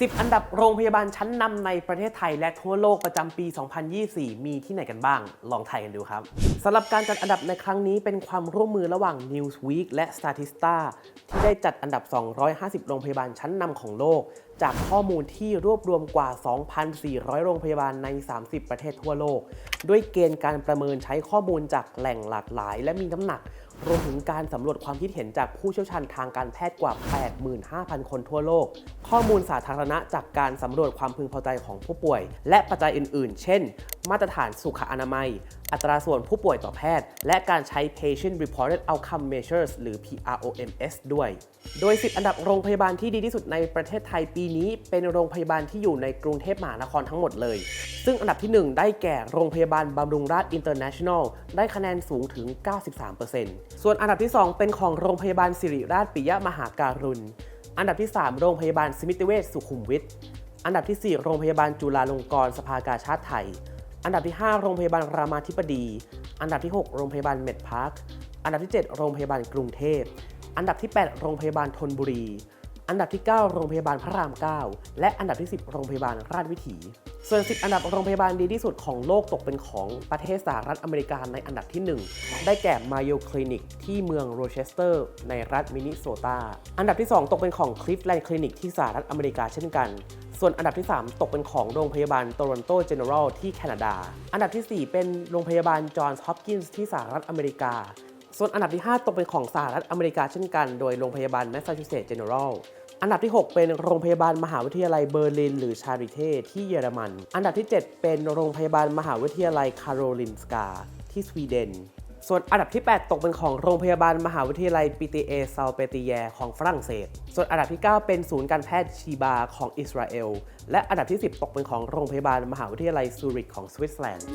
10 อันดับโรงพยาบาลชั้นนำในประเทศไทย และทั่วโลกประจำปี 2024 มีที่ไหนกันบ้าง ลองทายกันดูครับสำหรับการจัดอันดับในครั้งนี้เป็นความร่วมมือระหว่าง Newsweek และ Statista ที่ได้จัดอันดับ 250 โรงพยาบาลชั้นนำของโลก จากข้อมูลที่รวบรวมกว่า 2,400 โรงพยาบาลใน 30 ประเทศทั่วโลก ด้วยเกณฑ์การประเมินใช้ข้อมูลจากแหล่งหลากหลาย และมีน้ำหนักรวมถึงการสำรวจความคิดเห็นจากผู้เชี่ยวชาญทางการแพทย์กว่า 85,000 คนทั่วโลก ข้อมูลสาธารณะจากการสำรวจความพึงพอใจของผู้ป่วย และปัจจัยอื่น ๆ เช่น มาตรฐานสุขอนามัย อัตราส่วนผู้ป่วยต่อแพทย์ และการใช้ patient reported outcome measures หรือ PROMS ด้วย โดย 10 อันดับโรงพยาบาลที่ดีที่สุดในประเทศไทยปีนี้ เป็นโรงพยาบาลที่อยู่ในกรุงเทพมหานครทั้งหมดเลย ซึ่งอันดับที่ 1 ได้แก่โรงพยาบาลบำรุงราษ International ได้คะแนนสูงถึง 93%ส่วนอันดับที่ 2 เป็นของโรงพยาบาลสิริราชปิยมหาการุณ อันดับที่ 3 โรงพยาบาลสมิติเวชสุขุมวิทอันดับที่ 4 โรงพยาบาลจุฬาลงกรณ์สภากาชาติไทย อันดับที่ 5 โรงพยาบาลรามาธิบดี อันดับที่ 6 โรงพยาบาลเมดพาร์ค อันดับที่ 7 โรงพยาบาลกรุงเทพ อันดับที่ 8 โรงพยาบาลธนบุรี อันดับที่ 9 โรงพยาบาลพระราม 9 และอันดับที่ 10 โรงพยาบาลราชวิถี ส่วน 10 อันดับโรงพยาบาลดีที่สุดของโลกตกเป็นของประเทศสหรัฐอเมริกาในอันดับที่ 1 ได้แก่ Mayo Clinic ที่เมืองโรเชสเตอร์ ในรัฐมินนิโซตา อันดับที่ 2 ตกเป็นของ Cleveland Clinic ที่สหรัฐอเมริกาเช่นกัน ส่วนอันดับที่ 3 ตกเป็นของโรงพยาบาลโตรอนโตเจเนอรัลที่แคนาดา อันดับทีสี่ 4 เป็นโรงพยาบาลจอห์นส์ฮอปกินส์ที่สหรัฐอเมริกา ส่วนอันดับที่ 5 ตกเป็นของสหรัฐอเมริกาเช่นกัน โดยโรงพยาบาลแมสซาชูเซตส์เจเนอรัลอันดับที่ 6 เป็นโรงพยาบาลมหาวิทยาลัยเบอร์ลิน หรือชาริเต้ที่เยอรมัน อันดับที่ 7 เป็นโรงพยาบาลมหาวิทยาลัยคาโรลินสกาที่สวีเดน ส่วนอันดับที่ 8 ตกเป็นของโรงพยาบาลมหาวิทยาลัยปิเตเอซาเปติแยของฝรั่งเศส ส่วนอันดับที่ 9 เป็นศูนย์การแพทย์ชีบาของอิสราเอล และอันดับที่ 10 ตกเป็นของโรงพยาบาลมหาวิทยาลัยซูริกของสวิตเซอร์แลนด์